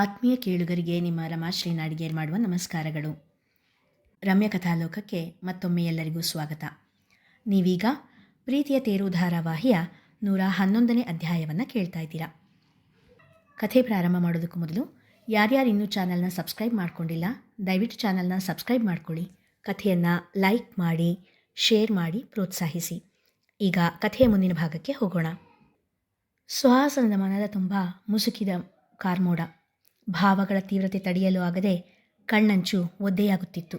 ಆತ್ಮೀಯ ಕೇಳುಗರಿಗೆ ನಿಮ್ಮ ರಮಾಶ್ರೀ ನಾಡಿಗೇರ್ ಮಾಡುವ ನಮಸ್ಕಾರಗಳು. ರಮ್ಯ ಕಥಾಲೋಕಕ್ಕೆ ಮತ್ತೊಮ್ಮೆ ಎಲ್ಲರಿಗೂ ಸ್ವಾಗತ. ನೀವೀಗ ಪ್ರೀತಿಯ ತೇರು ಧಾರಾವಾಹಿಯ ನೂರ ಹನ್ನೊಂದನೇ ಅಧ್ಯಾಯವನ್ನು ಕೇಳ್ತಾ ಇದ್ದೀರಾ. ಕಥೆ ಪ್ರಾರಂಭ ಮಾಡೋದಕ್ಕೂ ಮೊದಲು ಯಾರ್ಯಾರು ಇನ್ನೂ ಚಾನಲ್ನ ಸಬ್ಸ್ಕ್ರೈಬ್ ಮಾಡ್ಕೊಂಡಿಲ್ಲ, ದಯವಿಟ್ಟು ಚಾನಲ್ನ ಸಬ್ಸ್ಕ್ರೈಬ್ ಮಾಡ್ಕೊಳ್ಳಿ. ಕಥೆಯನ್ನು ಲೈಕ್ ಮಾಡಿ, ಶೇರ್ ಮಾಡಿ, ಪ್ರೋತ್ಸಾಹಿಸಿ. ಈಗ ಕಥೆಯ ಮುಂದಿನ ಭಾಗಕ್ಕೆ ಹೋಗೋಣ. ಸುಹಾಸನದ ಮನದ ತುಂಬ ಮುಸುಕಿದ ಕಾರ್ಮೋಡ. ಭಾವಗಳ ತೀವ್ರತೆ ತಡೆಯಲು ಆಗದೆ ಕಣ್ಣಂಚು ಒದ್ದೆಯಾಗುತ್ತಿತ್ತು.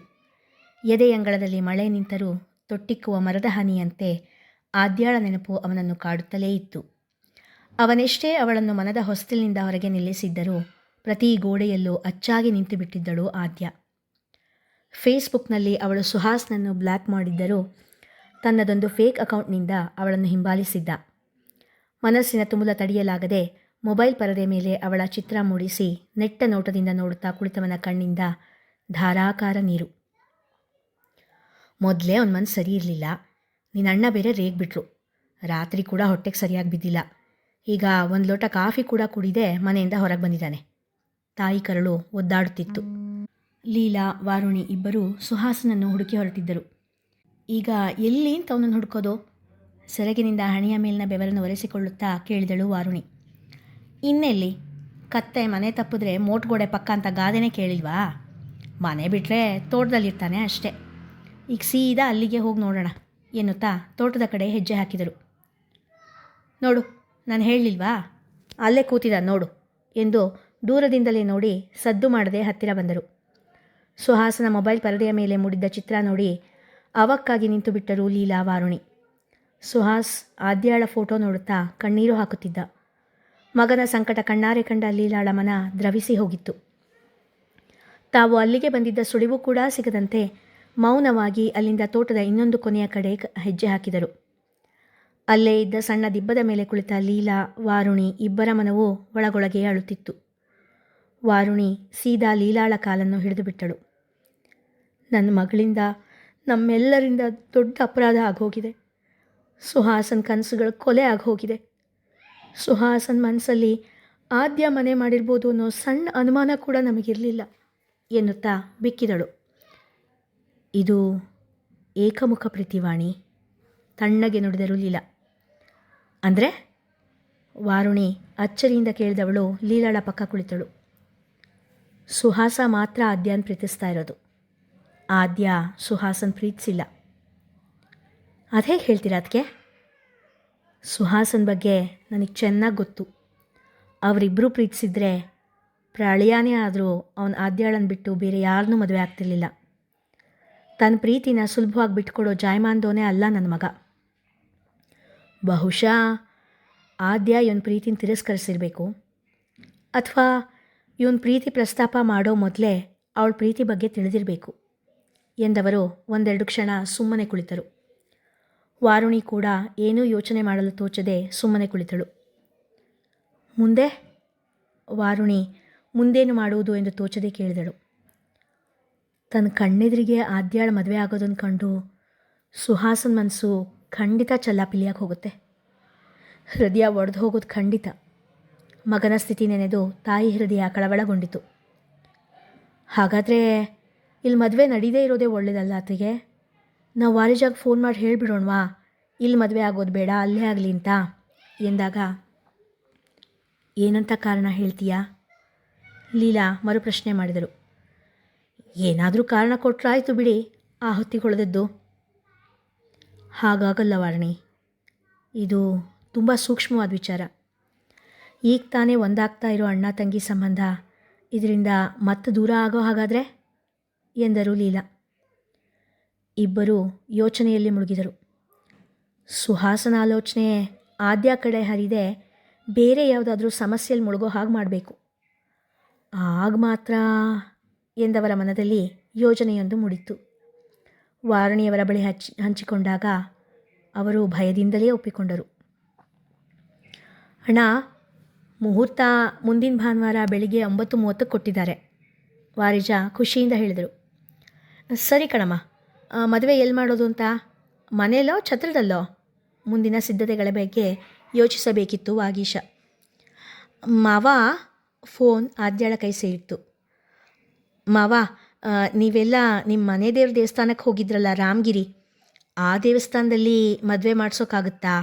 ಎದೆಯಂಗಳದಲ್ಲಿ ಮಳೆ ನಿಂತರೂ ತೊಟ್ಟಿಕ್ಕುವ ಮರದ ಹನಿಯಂತೆ ಆದ್ಯಾಳ ನೆನಪು ಅವನನ್ನು ಕಾಡುತ್ತಲೇ ಇತ್ತು. ಅವನೆಷ್ಟೇ ಅವಳನ್ನು ಮನದ ಹೊಸ್ತಿಲಿನಿಂದ ಹೊರಗೆ ನಿಲ್ಲಿಸಿದ್ದರೂ ಪ್ರತಿ ಗೋಡೆಯಲ್ಲೂ ಅಚ್ಚಾಗಿ ನಿಂತು ಬಿಟ್ಟಿದ್ದಳು ಆದ್ಯ. ಫೇಸ್ಬುಕ್ನಲ್ಲಿ ಅವಳು ಸುಹಾಸ್ನನ್ನು ಬ್ಲ್ಯಾಕ್ ಮಾಡಿದ್ದರೂ ತನ್ನದೊಂದು ಫೇಕ್ ಅಕೌಂಟ್ನಿಂದ ಅವಳನ್ನು ಹಿಂಬಾಲಿಸಿದ್ದ. ಮನಸ್ಸಿನ ತುಮುಲ ತಡೆಯಲಾಗದೆ ಮೊಬೈಲ್ ಪರದೆ ಮೇಲೆ ಅವಳ ಚಿತ್ರ ಮೂಡಿಸಿ ನೆಟ್ಟ ನೋಟದಿಂದ ನೋಡುತ್ತಾ ಕುಳಿತವನ ಕಣ್ಣಿಂದ ಧಾರಾಕಾರ ನೀರು. ಮೊದಲೇ ಅವನ ಮನ್ಸು ಸರಿ ಇರಲಿಲ್ಲ. ನಿನ್ನ ಅಣ್ಣ ಬೇರೆ ರೇಗ್ಬಿಟ್ರು ರಾತ್ರಿ ಕೂಡ ಹೊಟ್ಟೆಗೆ ಸರಿಯಾಗಿ ಬಿದ್ದಿಲ್ಲ. ಈಗ ಒಂದು ಲೋಟ ಕಾಫಿ ಕೂಡ ಕುಡಿದೆ ಮನೆಯಿಂದ ಹೊರಗೆ ಬಂದಿದ್ದಾನೆ. ತಾಯಿ ಕರಳು ಒದ್ದಾಡುತ್ತಿತ್ತು. ಲೀಲಾ, ವಾರುಣಿ ಇಬ್ಬರು ಸುಹಾಸನನ್ನು ಹುಡುಕಿ ಹೊರಟಿದ್ದರು. ಈಗ ಎಲ್ಲಿ ಅಂತ ಅವನನ್ನು ಹುಡುಕೋದು? ಸೆರಗಿನಿಂದ ಹಣಿಯ ಮೇಲಿನ ಬೆವರನ್ನು ಒರೆಸಿಕೊಳ್ಳುತ್ತಾ ಕೇಳಿದಳು ವಾರುಣಿ. ಇನ್ನೆಲ್ಲಿ? ಕತ್ತೆ ಮನೆ ತಪ್ಪಿದ್ರೆ ಮೋಟ್ಗೋಡೆ ಪಕ್ಕ ಅಂತ ಗಾದೆನೇ ಕೇಳಿಲ್ವಾ? ಮನೆ ಬಿಟ್ಟರೆ ತೋಟದಲ್ಲಿರ್ತಾನೆ ಅಷ್ಟೇ. ಈಗ ಸೀದಾ ಅಲ್ಲಿಗೆ ಹೋಗಿ ನೋಡೋಣ ಎನ್ನುತ್ತಾ ತೋಟದ ಕಡೆ ಹೆಜ್ಜೆ ಹಾಕಿದರು. ನೋಡು, ನಾನು ಹೇಳಲಿಲ್ವಾ? ಅಲ್ಲೇ ಕೂತಿದ್ದ ನೋಡು ಎಂದು ದೂರದಿಂದಲೇ ನೋಡಿ ಸದ್ದು ಮಾಡದೆ ಹತ್ತಿರ ಬಂದರು. ಸುಹಾಸನ ಮೊಬೈಲ್ ಪರದೆಯ ಮೇಲೆ ಮೂಡಿದ್ದ ಚಿತ್ರ ನೋಡಿ ಅವಕ್ಕಾಗಿ ನಿಂತು ಬಿಟ್ಟರು ಲೀಲಾ ವಾರುಣಿ. ಸುಹಾಸ್ ಆದ್ಯಾಳ ಫೋಟೋ ನೋಡುತ್ತಾ ಕಣ್ಣೀರು ಹಾಕುತ್ತಿದ್ದ. ಮಗನ ಸಂಕಟ ಕಣ್ಣಾರೆ ಕಂಡ ಲೀಲಾಳ ಮನ ದ್ರವಿಸಿ ಹೋಗಿತ್ತು. ತಾವು ಅಲ್ಲಿಗೆ ಬಂದಿದ್ದ ಸುಳಿವು ಕೂಡ ಸಿಗದಂತೆ ಮೌನವಾಗಿ ಅಲ್ಲಿಂದ ತೋಟದ ಇನ್ನೊಂದು ಕೊನೆಯ ಕಡೆ ಹೆಜ್ಜೆ ಹಾಕಿದರು. ಅಲ್ಲೇ ಇದ್ದ ಸಣ್ಣ ದಿಬ್ಬದ ಮೇಲೆ ಕುಳಿತ ಲೀಲಾ, ವಾರುಣಿ ಇಬ್ಬರ ಮನವು ಒಳಗೊಳಗೆ ಅಳುತ್ತಿತ್ತು. ವಾರುಣಿ ಸೀದಾ ಲೀಲಾಳ ಕಾಲನ್ನು ಹಿಡಿದು ಬಿಟ್ಟಳು. ನನ್ನ ಮಗಳಿಂದ ನಮ್ಮೆಲ್ಲರಿಂದ ದೊಡ್ಡ ಅಪರಾಧ ಆಗೋಗಿದೆ. ಸುಹಾಸನ್ ಕನಸುಗಳು ಕೊಲೆ ಆಗೋಗಿದೆ. ಸುಹಾಸನ್ ಮನಸ್ಸಲ್ಲಿ ಆದ್ಯ ಮನೆ ಮಾಡಿರ್ಬೋದು ಅನ್ನೋ ಸಣ್ಣ ಅನುಮಾನ ಕೂಡ ನಮಗಿರಲಿಲ್ಲ, ಎನ್ನುತ್ತಾ ಬಿಕ್ಕಿದಳು. ಇದು ಏಕಮುಖ ಪ್ರೀತಿವಾಣಿ, ತಣ್ಣಗೆ ನುಡಿದರು ಲೀಲಾ. ಅಂದರೆ? ವಾರುಣಿ ಅಚ್ಚರಿಯಿಂದ ಕೇಳಿದವಳು ಲೀಲಾಳ ಪಕ್ಕ ಕುಳಿತಳು. ಸುಹಾಸ ಮಾತ್ರ ಆದ್ಯಾನ್ ಪ್ರೀತಿಸ್ತಾ ಇರೋದು. ಆದ್ಯ ಸುಹಾಸನ್ ಪ್ರೀತಿಸಿಲ್ಲ. ಅದೇ ಹೇಳ್ತೀರಾ ಅದಕ್ಕೆ ಸುಹಾಸನ್ ಬಗ್ಗೆ ನನಗೆ ಚೆನ್ನಾಗಿ ಗೊತ್ತು. ಅವರಿಬ್ಬರೂ ಪ್ರೀತಿಸಿದ್ರೆ ಪ್ರಾಳಿಯಾನೇ ಆದರೂ ಅವನ ಆದ್ಯಾಳನ್ನು ಬಿಟ್ಟು ಬೇರೆ ಯಾರನ್ನೂ ಮದುವೆ ಆಗ್ತಿರ್ಲಿಲ್ಲ. ತನ್ನ ಪ್ರೀತಿನ ಸುಲಭವಾಗಿ ಬಿಟ್ಕೊಡೋ ಜಾಯಮಾನ್ದೋನೇ ಅಲ್ಲ ನನ್ನ ಮಗ. ಬಹುಶಃ ಆದ್ಯ ಇವನ ಪ್ರೀತಿನ ತಿರಸ್ಕರಿಸಿರಬೇಕು. ಅಥವಾ ಇವನ ಪ್ರೀತಿ ಪ್ರಸ್ತಾಪ ಮಾಡೋ ಮೊದಲೇ ಅವಳ ಪ್ರೀತಿ ಬಗ್ಗೆ ತಿಳಿದಿರಬೇಕು. ಎಂದವರು ಒಂದೆರಡು ಕ್ಷಣ ಸುಮ್ಮನೆ ಕುಳಿತರು. ವಾರುಣಿ ಕೂಡ ಏನೂ ಯೋಚನೆ ಮಾಡಲು ತೋಚದೆ ಸುಮ್ಮನೆ ಕುಳಿತಳು. ಮುಂದೆ? ವಾರುಣಿ, ಮುಂದೇನು ಮಾಡುವುದು ಎಂದು ತೋಚದೆ ಕೇಳಿದಳು. ತನ್ನ ಕಣ್ಣೆದುರಿಗೆ ಆದ್ಯಾಳ ಮದುವೆ ಆಗೋದನ್ನು ಕಂಡು ಸುಹಾಸನ್ ಮನಸ್ಸು ಖಂಡಿತ ಚಲ್ಲಾಪಿಲಿಯಾಗಿ ಹೋಗುತ್ತೆ. ಹೃದಯ ಒಡೆದು ಹೋಗೋದು ಖಂಡಿತ. ಮಗನ ಸ್ಥಿತಿ ನೆನೆದು ತಾಯಿ ಹೃದಯ ಕಳವಳಗೊಂಡಿತು. ಹಾಗಾದರೆ ಇಲ್ಲಿ ಮದುವೆ ನಡೀದೇ ಇರೋದೇ ಒಳ್ಳೆಯದಲ್ಲ ಆತಗೆ ನಾವು ವಾರಿಜಾಗ ಫೋನ್ ಮಾಡಿ ಹೇಳಿಬಿಡೋಣವಾ? ಇಲ್ಲಿ ಮದುವೆ ಆಗೋದು ಬೇಡ, ಅಲ್ಲೇ ಆಗಲಿ ಅಂತ. ಎಂದಾಗ, ಏನಂತ ಕಾರಣ ಹೇಳ್ತೀಯಾ? ಲೀಲಾ ಮರುಪ್ರಶ್ನೆ ಮಾಡಿದರು. ಏನಾದರೂ ಕಾರಣ ಕೊಟ್ಟರಾಯ್ತು ಬಿಡಿ, ಆ ಹೊತ್ತಿಗೆ ಹೊಳೆದದ್ದು ಹಾಗಾಗಲ್ಲ ವಾರಣಿ. ಇದು ತುಂಬ ಸೂಕ್ಷ್ಮವಾದ ವಿಚಾರ. ಈಗ ತಾನೇ ಒಂದಾಗ್ತಾ ಇರೋ ಅಣ್ಣ ತಂಗಿ ಸಂಬಂಧ, ಇದರಿಂದ ಮತ್ತೆ ದೂರ ಆಗೋ ಹಾಗಾದರೆ? ಎಂದರು ಲೀಲಾ. ಇಬ್ಬರೂ ಯೋಚನೆಯಲ್ಲಿ ಮುಳುಗಿದರು. ಸುಹಾಸನಾಲೋಚನೆ ಆದ್ಯ ಕಡೆ ಹರಿದೆ, ಬೇರೆ ಯಾವುದಾದ್ರೂ ಸಮಸ್ಯೆಯಲ್ಲಿ ಮುಳುಗೋ ಹಾಗೆ ಮಾಡಬೇಕು. ಆಗ ಮಾತ್ರ ಎಂದವರ ಮನದಲ್ಲಿ ಯೋಜನೆಯೊಂದು ಮೂಡಿತ್ತು. ವಾರಣಿಯವರ ಬಳಿ ಹಚ್ಚಿ ಹಂಚಿಕೊಂಡಾಗ ಅವರು ಭಯದಿಂದಲೇ ಒಪ್ಪಿಕೊಂಡರು. ಹಣ ಮುಹೂರ್ತ ಮುಂದಿನ ಭಾನುವಾರ ಬೆಳಿಗ್ಗೆ ಒಂಬತ್ತು ಮೂವತ್ತಕ್ಕೆ ಕೊಟ್ಟಿದ್ದಾರೆ, ವಾರಿಜಾ ಖುಷಿಯಿಂದ ಹೇಳಿದರು. ಸರಿ ಕಣಮ್ಮ ಮದುವೆ ಎಲ್ಲಿ ಮಾಡೋದು ಅಂತ? ಮನೆಯಲ್ಲೋ ಛತ್ರದಲ್ಲೋ? ಮುಂದಿನ ಸಿದ್ಧತೆಗಳ ಬಗ್ಗೆ ಯೋಚಿಸಬೇಕಿತ್ತು ವಾಗೀಶ. ಮಾವ ಫೋನ್ ಆದ್ಯಾಳ ಕೈ ಸೇರಿತ್ತು. ಮಾವ ನೀವೆಲ್ಲ ನಿಮ್ಮ ಮನೆ ದೇವ್ರ ದೇವಸ್ಥಾನಕ್ಕೆ ಹೋಗಿದ್ರಲ್ಲ ರಾಮಗಿರಿ? ಆ ದೇವಸ್ಥಾನದಲ್ಲಿ ಮದುವೆ ಮಾಡಿಸೋಕ್ಕಾಗುತ್ತಾ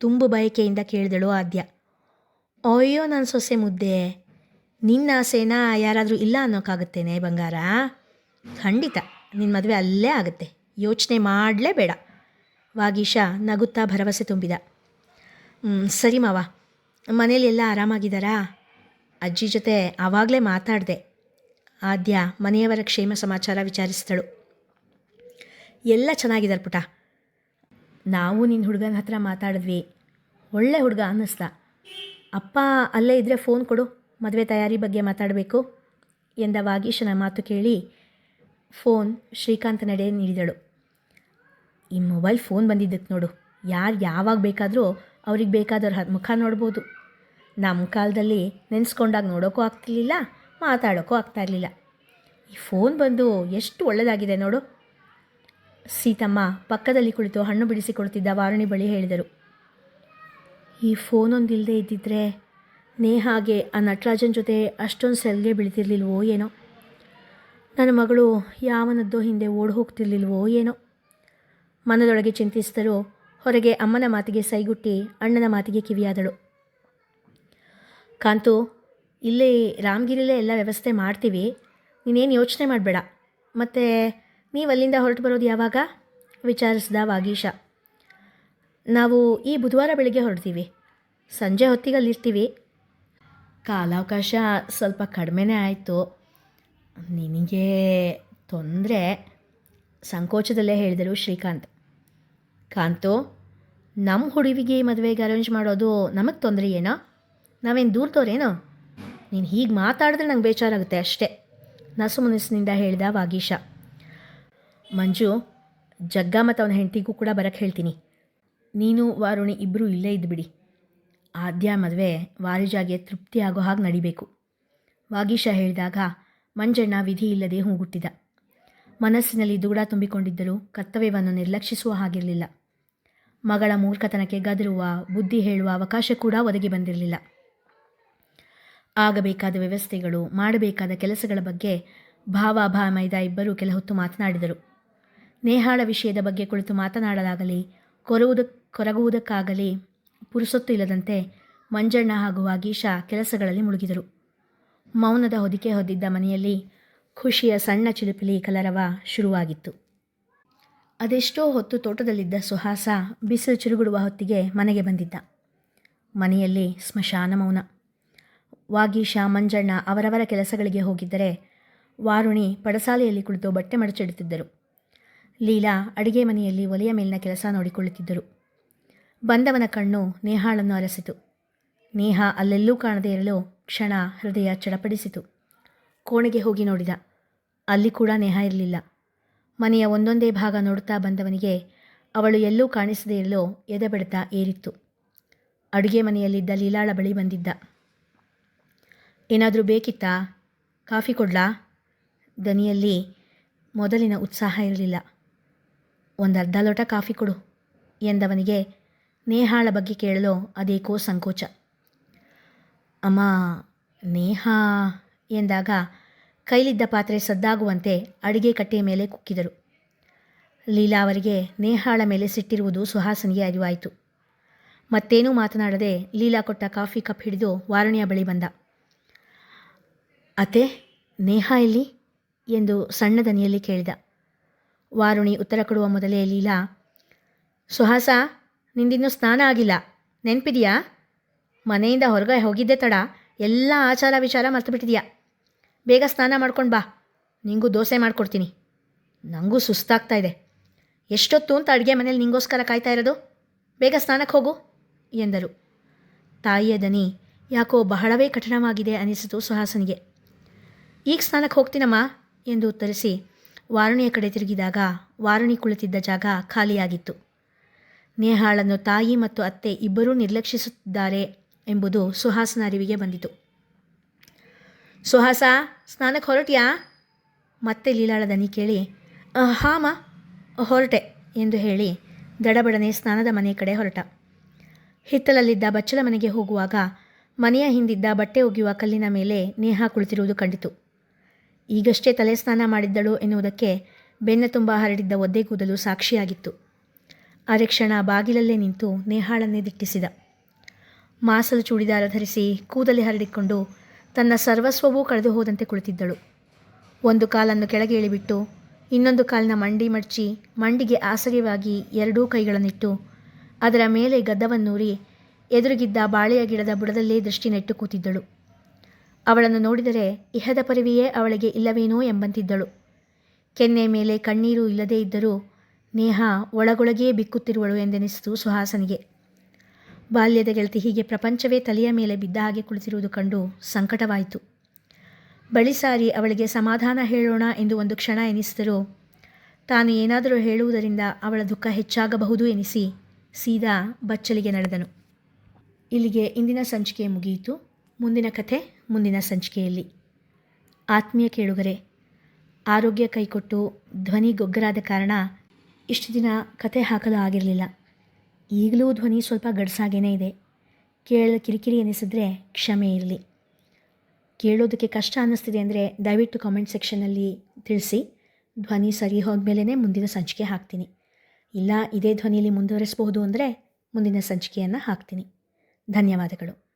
ತುಂಬ ಬಯಕೆಯಿಂದ ಕೇಳಿದಳು ಆದ್ಯ. ಅಯ್ಯೋ ನನ್ನ ಸೊಸೆ ಮುದ್ದೆ. ನಿನ್ನ ಆಸೆನ ಯಾರಾದರೂ ಇಲ್ಲ ಅನ್ನೋಕ್ಕಾಗುತ್ತೇನೆ ಬಂಗಾರ? ಖಂಡಿತ. ನಿನ್ನ ಮದುವೆ ಅಲ್ಲೇ ಆಗುತ್ತೆ. ಯೋಚನೆ ಮಾಡಲೇಬೇಡ. ವಾಗೀಶ ನಗುತ್ತಾ ಭರವಸೆ ತುಂಬಿದ. ಸರಿ ಮಾವ. ಮನೇಲಿ ಎಲ್ಲ ಆರಾಮಾಗಿದ್ದಾರಾ? ಅಜ್ಜಿ ಜೊತೆ ಆವಾಗಲೇ ಮಾತಾಡಿದೆ. ಆದ್ಯ ಮನೆಯವರ ಕ್ಷೇಮ ಸಮಾಚಾರ ವಿಚಾರಿಸಿದಳು ಎಲ್ಲ ಚೆನ್ನಾಗಿದ್ದಾರೆ ಪುಟ. ನಾವು ನಿನ್ನ ಹುಡುಗನ ಹತ್ರ ಮಾತಾಡಿದ್ವಿ. ಒಳ್ಳೆ ಹುಡುಗ ಅನ್ನಿಸ್ತ ಅಪ್ಪ ಅಲ್ಲೇ ಇದ್ದರೆ ಫೋನ್ ಕೊಡು. ಮದುವೆ ತಯಾರಿ ಬಗ್ಗೆ ಮಾತಾಡಬೇಕು. ಎಂದ ವಾಗೀಶನ ಮಾತು ಕೇಳಿ ಫೋನ್ ಶ್ರೀಕಾಂತ್ ನಡೆ ನೀಡಿದಳು. ಈ ಮೊಬೈಲ್ ಫೋನ್ ಬಂದಿದ್ದಕ್ಕೆ ನೋಡು. ಯಾರು ಯಾವಾಗ ಬೇಕಾದರೂ ಅವ್ರಿಗೆ ಬೇಕಾದವ್ರ ಮುಖ ನೋಡ್ಬೋದು. ನಮ್ಮ ಕಾಲದಲ್ಲಿ ನೆನೆಸ್ಕೊಂಡಾಗ ನೋಡೋಕ್ಕೂ ಆಗ್ತಿರ್ಲಿಲ್ಲ ಮಾತಾಡೋಕ್ಕೂ ಆಗ್ತಾ ಇರಲಿಲ್ಲ ಈ ಫೋನ್ ಬಂದು ಎಷ್ಟು ಒಳ್ಳೆಯದಾಗಿದೆ ನೋಡು. ಸೀತಮ್ಮ ಪಕ್ಕದಲ್ಲಿ ಕುಳಿತು ಹಣ್ಣು ಬಿಡಿಸಿಕೊಳ್ತಿದ್ದ ವಾರುಣಿ ಬಳಿ ಹೇಳಿದರು. ಈ ಫೋನೊಂದಿಲ್ಲದೆ ಇದ್ದಿದ್ರೆ ನೇಹಾಗೆ ಆ ನಟರಾಜನ ಜೊತೆ ಅಷ್ಟೊಂದು ಸೆಲ್ಗೆ ಬೀಳ್ತಿರ್ಲಿಲ್ವೋ ಏನೋ. ನನ್ನ ಮಗಳು ಯಾವನದ್ದೋ ಹಿಂದೆ ಓಡಿ ಹೋಗ್ತಿರ್ಲಿಲ್ವೋ ಏನೋ. ಮನದೊಳಗೆ ಚಿಂತಿಸಿದರೂ ಹೊರಗೆ ಅಮ್ಮನ ಮಾತಿಗೆ ಸೈಗುಟ್ಟಿ ಅಣ್ಣನ ಮಾತಿಗೆ ಕಿವಿಯಾದಳು. ಕಾಂತು, ಇಲ್ಲಿ ರಾಮಗಿರಿಲೇ ಎಲ್ಲ ವ್ಯವಸ್ಥೆ ಮಾಡ್ತೀವಿ. ನೀನೇನು ಯೋಚನೆ ಮಾಡಬೇಡ. ಮತ್ತು ನೀವು ಅಲ್ಲಿಂದ ಹೊರಟು ಬರೋದು ಯಾವಾಗ? ವಿಚಾರಿಸಿದ ವಾಗೀಶ. ನಾವು ಈ ಬುಧವಾರ ಬೆಳಿಗ್ಗೆ ಹೊರಡ್ತೀವಿ. ಸಂಜೆ ಹೊತ್ತಿಗೆ ಅಲ್ಲಿರ್ತೀವಿ ಕಾಲಾವಕಾಶ ಸ್ವಲ್ಪ ಕಡಿಮೆನೇ ಆಯಿತು. ನಿನಗೆ ತೊಂದರೆ. ಸಂಕೋಚದಲ್ಲೇ ಹೇಳಿದರು ಶ್ರೀಕಾಂತ್. ಕಾಂತು ನಮ್ಮ ಹುಡುಗಿಗೆ ಮದುವೆಗೆ ಅರೇಂಜ್ ಮಾಡೋದು ನಮಗೆ ತೊಂದರೆ ಏನೋ? ನಾವೇನು ದೂರದವ್ರೇನೋ? ನೀನು ಹೀಗೆ ಮಾತಾಡಿದ್ರೆ ನಂಗೆ ಬೇಜಾರಾಗುತ್ತೆ ಅಷ್ಟೇ, ನಸು ಮನಸ್ಸಿನಿಂದ ಹೇಳಿದ ವಾಗೀಶ. ಮಂಜು, ಜಗ್ಗ ಮತ್ತು ಅವನ ಹೆಂಡತಿಗೂ ಕೂಡ ಬರಕ್ಕೆ ಹೇಳ್ತೀನಿ. ನೀನು ವಾರುಣಿ ಇಬ್ಬರೂ ಇಲ್ಲೇ ಇದ್ದುಬಿಡಿ ಆದ್ಯ ಮದುವೆ ವಾರಿಜಾಗೆ ತೃಪ್ತಿ ಆಗೋ ಹಾಗೆ ನಡಿಬೇಕು. ವಾಗೀಶ ಹೇಳಿದಾಗ ಮಂಜಣ್ಣ ವಿಧಿ ಇಲ್ಲದೆ ಹೂಗುಟ್ಟಿದ. ಮನಸ್ಸಿನಲ್ಲಿ ದೂಡ ತುಂಬಿಕೊಂಡಿದ್ದರೂ ಕರ್ತವ್ಯವನ್ನು ನಿರ್ಲಕ್ಷಿಸುವ ಹಾಗಿರಲಿಲ್ಲ. ಮಗಳ ಮೂರ್ಖತನಕ್ಕೆ ಗದರುವ ಬುದ್ಧಿ ಹೇಳುವ ಅವಕಾಶ ಕೂಡ ಒದಗಿ ಬಂದಿರಲಿಲ್ಲ. ಆಗಬೇಕಾದ ವ್ಯವಸ್ಥೆಗಳು, ಮಾಡಬೇಕಾದ ಕೆಲಸಗಳ ಬಗ್ಗೆ ಭಾವ ಭಾಮೈದ ಇಬ್ಬರೂ ಕೆಲ ಹೊತ್ತು ಮಾತನಾಡಿದರು. ನೇಹಾಳ ವಿಷಯದ ಬಗ್ಗೆ ಕುಳಿತು ಮಾತನಾಡಲಾಗಲಿ, ಕೊರುವುದ, ಕೊರಗುವುದಕ್ಕಾಗಲಿ ಪುರುಸೊತ್ತು ಇಲ್ಲದಂತೆ ಮಂಜಣ್ಣ ಹಾಗೂ ವಾಗೀಶ ಕೆಲಸಗಳಲ್ಲಿ ಮುಳುಗಿದರು. ಮೌನದ ಹೊದಿಕೆ ಹೊದ್ದಿದ್ದ ಮನೆಯಲ್ಲಿ ಖುಷಿಯ ಸಣ್ಣ ಚಿಲುಪಿಲಿ ಕಲರವ ಶುರುವಾಗಿತ್ತು. ಅದೆಷ್ಟೋ ಹೊತ್ತು ತೋಟದಲ್ಲಿದ್ದ ಸುಹಾಸ ಬಿಸಿಲು ಚಿರುಗುಡುವ ಹೊತ್ತಿಗೆ ಮನೆಗೆ ಬಂದಿದ್ದ. ಮನೆಯಲ್ಲಿ ಸ್ಮಶಾನ ಮೌನ. ವಾಗೀಶ, ಮಂಜಣ್ಣ ಅವರವರ ಕೆಲಸಗಳಿಗೆ ಹೋಗಿದ್ದರೆ ವಾರುಣಿ ಪಡಸಾಲೆಯಲ್ಲಿ ಕುಳಿತು ಬಟ್ಟೆ ಮಡಚಿಡುತ್ತಿದ್ದರು. ಲೀಲಾ ಅಡಿಗೆ ಮನೆಯಲ್ಲಿ ಒಲೆಯ ಮೇಲಿನ ಕೆಲಸ ನೋಡಿಕೊಳ್ಳುತ್ತಿದ್ದರು. ಬಂದವನ ಕಣ್ಣು ನೇಹಾಳನ್ನು ಅರಸಿತು. ನೇಹ ಅಲ್ಲೆಲ್ಲೂ ಕಾಣದೇ ಇರಲು ಕ್ಷಣ ಹೃದಯ ಚಡಪಡಿಸಿತು. ಕೋಣೆಗೆ ಹೋಗಿ ನೋಡಿದ. ಅಲ್ಲಿ ಕೂಡ ನೇಹ ಇರಲಿಲ್ಲ. ಮನೆಯ ಒಂದೊಂದೇ ಭಾಗ ನೋಡುತ್ತಾ ಬಂದವನಿಗೆ ಅವಳು ಎಲ್ಲೂ ಕಾಣಿಸದೇ ಇರಲು ಎದೆಬಡಿತ ಏರಿತ್ತು. ಅಡುಗೆ ಮನೆಯಲ್ಲಿದ್ದ ಲೀಲಾಳ ಬಳಿ ಬಂದಿದ್ದ. ಏನಾದರೂ ಬೇಕಿತ್ತಾ? ಕಾಫಿ ಕೊಡ್ಲಾ? ದನಿಯಲ್ಲಿ ಮೊದಲಿನ ಉತ್ಸಾಹ ಇರಲಿಲ್ಲ. ಒಂದು ಅರ್ಧ ಲೋಟ ಕಾಫಿ ಕೊಡು ಎಂದವನಿಗೆ ನೇಹಾಳ ಬಗ್ಗೆ ಕೇಳಲು ಅದೇಕೋ ಸಂಕೋಚ. ಅಮ್ಮ ನೇಹ ಎಂದಾಗ ಕೈಲಿದ್ದ ಪಾತ್ರೆ ಸದ್ದಾಗುವಂತೆ ಅಡಿಗೆ ಕಟ್ಟೆಯ ಮೇಲೆ ಕುಕ್ಕಿದರು. ಲೀಲಾ ಅವರಿಗೆ ನೇಹಾಳ ಮೇಲೆ ಸಿಟ್ಟಿರುವುದು ಸುಹಾಸನಿಗೆ ಅರಿವಾಯಿತು. ಮತ್ತೇನೂ ಮಾತನಾಡದೆ ಲೀಲಾ ಕೊಟ್ಟ ಕಾಫಿ ಕಪ್ ಹಿಡಿದು ವಾರಣಿಯ ಬಳಿ ಬಂದ. ಅತೆ ನೇಹಾ ಎಲ್ಲಿ? ಎಂದು ಸಣ್ಣ ದನಿಯಲ್ಲಿ ಕೇಳಿದ. ವಾರುಣಿ ಉತ್ತರ ಕೊಡುವ ಮೊದಲೇ ಲೀಲಾ, ಸುಹಾಸ, ನಿಂದಿನ್ನೂ ಸ್ನಾನ ಆಗಿಲ್ಲ. ನೆನಪಿದೆಯಾ? ಮನೆಯಿಂದ ಹೊರಗೆ ಹೋಗಿದ್ದೆ ತಡ. ಎಲ್ಲ ಆಚಾರ ವಿಚಾರ ಮರ್ತು ಬಿಟ್ಟಿದ್ಯಾ ಬೇಗ ಸ್ನಾನ ಮಾಡ್ಕೊಂಡು ಬಾ. ನಿಂಗೂ ದೋಸೆ ಮಾಡಿಕೊಡ್ತೀನಿ. ನನಗೂ ಸುಸ್ತಾಗ್ತಾ ಇದೆ. ಎಷ್ಟೊತ್ತು ಅಂತ ಅಡುಗೆ ಮನೇಲಿ ನಿಂಗೋಸ್ಕರ ಕಾಯ್ತಾ ಇರೋದು? ಬೇಗ ಸ್ನಾನಕ್ಕೆ ಹೋಗು, ಎಂದರು. ತಾಯಿಯ ದನಿ ಯಾಕೋ ಬಹಳವೇ ಕಠಿಣವಾಗಿದೆ ಅನಿಸಿತು ಸುಹಾಸನಿಗೆ. ಈಗ ಸ್ನಾನಕ್ಕೆ ಹೋಗ್ತೀನಮ್ಮ, ಎಂದು ಉತ್ತರಿಸಿ ವಾರುಣಿಯ ಕಡೆ ತಿರುಗಿದಾಗ ವಾರುಣಿ ಕುಳಿತಿದ್ದ ಜಾಗ ಖಾಲಿಯಾಗಿತ್ತು. ನೇಹಾಳನ್ನು ತಾಯಿ ಮತ್ತು ಅತ್ತೆ ಇಬ್ಬರೂ ನಿರ್ಲಕ್ಷಿಸುತ್ತಿದ್ದಾರೆ ಎಂಬುದು ಸುಹಾಸನ ಅರಿವಿಗೆ ಬಂದಿತು. ಸುಹಾಸ ಸ್ನಾನಕ್ಕೆ ಹೊರಟ್ಯಾ? ಮತ್ತೆ ಲೀಲಾಳ ದನಿ ಕೇಳಿ "ಆ, ಹಾಮ ಹೊರಟೆ ಎಂದು ಹೇಳಿ ದಡಬಡನೆ ಸ್ನಾನದ ಮನೆ ಕಡೆ ಹೊರಟ. ಹಿತ್ತಲಲ್ಲಿದ್ದ ಬಚ್ಚಲ ಮನೆಗೆ ಹೋಗುವಾಗ ಮನೆಯ ಹಿಂದಿದ್ದ ಬಟ್ಟೆ ಒಗೆಯುವ ಕಲ್ಲಿನ ಮೇಲೆ ನೇಹ ಕುಳಿತಿರುವುದು ಕಂಡಿತು. ಈಗಷ್ಟೇ ತಲೆ ಸ್ನಾನ ಮಾಡಿದ್ದಳು ಎನ್ನುವುದಕ್ಕೆ ಬೆನ್ನ ತುಂಬ ಹರಡಿದ್ದ ಒದ್ದೆ ಕೂದಲು ಸಾಕ್ಷಿಯಾಗಿತ್ತು. ಅರೆಕ್ಷಣ ಬಾಗಿಲಲ್ಲೇ ನಿಂತು ನೇಹಾಳನ್ನೇ ದಿಟ್ಟಿಸಿದ. ಮಾಸಲು ಚೂಡಿದಾರ ಧರಿಸಿ ಕೂದಲಿ ಹರಡಿಕೊಂಡು ತನ್ನ ಸರ್ವಸ್ವವೂ ಕಳೆದು ಹೋದಂತೆ ಕುಳಿತಿದ್ದಳು. ಒಂದು ಕಾಲನ್ನು ಕೆಳಗೆ ಇಳಿಬಿಟ್ಟು, ಇನ್ನೊಂದು ಕಾಲಿನ ಮಂಡಿ ಮಡಚಿ ಮಂಡಿಗೆ ಆಸರೆಯಾಗಿ ಎರಡೂ ಕೈಗಳನ್ನಿಟ್ಟು, ಅದರ ಮೇಲೆ ಗದ್ದವನ್ನೂರಿ ಎದುರಿಗಿದ್ದ ಬಾಳೆಯ ಗಿಡದ ಬುಡದಲ್ಲೇ ದೃಷ್ಟಿ ನೆಟ್ಟು ಕೂತಿದ್ದಳು. ಅವಳನ್ನು ನೋಡಿದರೆ ಇಹದ ಪರಿವೆಯೇ ಅವಳಿಗೆ ಇಲ್ಲವೇನೋ ಎಂಬಂತಿದ್ದಳು. ಕೆನ್ನೆ ಮೇಲೆ ಕಣ್ಣೀರು ಇಲ್ಲದೇ ಇದ್ದರೂ, ನೇಹ ಒಳಗೊಳಗೇ ಬಿಕ್ಕುತ್ತಿರುವಳು ಎಂದೆನಿಸಿತು ಸುಹಾಸನಿಗೆ. ಬಾಲ್ಯದ ಗೆಳತಿ ಹೀಗೆ ಪ್ರಪಂಚವೇ ತಲೆಯ ಮೇಲೆ ಬಿದ್ದ ಹಾಗೆ ಕುಳಿತಿರುವುದು ಕಂಡು ಸಂಕಟವಾಯಿತು. ಬಳಿ ಸಾರಿ ಅವಳಿಗೆ ಸಮಾಧಾನ ಹೇಳೋಣ ಎಂದು ಒಂದು ಕ್ಷಣ ಎನಿಸಿದರೂ ತಾನು ಏನಾದರೂ ಹೇಳುವುದರಿಂದ ಅವಳ ದುಃಖ ಹೆಚ್ಚಾಗಬಹುದು ಎನಿಸಿ ಸೀದಾ ಬಚ್ಚಲಿಗೆ ನಡೆದನು. ಇಲ್ಲಿಗೆ ಇಂದಿನ ಸಂಚಿಕೆ ಮುಗಿಯಿತು. ಮುಂದಿನ ಕಥೆ ಮುಂದಿನ ಸಂಚಿಕೆಯಲ್ಲಿ. ಆತ್ಮೀಯ ಕೇಳುಗರೆ, ಆರೋಗ್ಯ ಕೈಕೊಟ್ಟು ಧ್ವನಿ ಗೊಗ್ಗರಾದ ಕಾರಣ ಇಷ್ಟು ದಿನ ಕತೆ ಹಾಕಲು ಆಗಿರಲಿಲ್ಲ. ಈಗಲೂ ಧ್ವನಿ ಸ್ವಲ್ಪ ಗಡ್ಸಾಗೇನೇ ಇದೆ. ಕೇಳಲು ಕಿರಿಕಿರಿ ಎನಿಸಿದ್ರೆ ಕ್ಷಮೆ ಇರಲಿ. ಕೇಳೋದಕ್ಕೆ ಕಷ್ಟ ಅನ್ನಿಸ್ತಿದೆ ಅಂದರೆ ದಯವಿಟ್ಟು ಕಾಮೆಂಟ್ ಸೆಕ್ಷನಲ್ಲಿ ತಿಳಿಸಿ. ಧ್ವನಿ ಸರಿ ಹೋದ್ಮೇಲೆ ಮುಂದಿನ ಸಂಚಿಕೆ ಹಾಕ್ತೀನಿ. ಇಲ್ಲ, ಇದೇ ಧ್ವನಿಯಲ್ಲಿ ಮುಂದುವರಿಸಬಹುದು ಅಂದರೆ ಮುಂದಿನ ಸಂಚಿಕೆಯನ್ನು ಹಾಕ್ತೀನಿ. ಧನ್ಯವಾದಗಳು.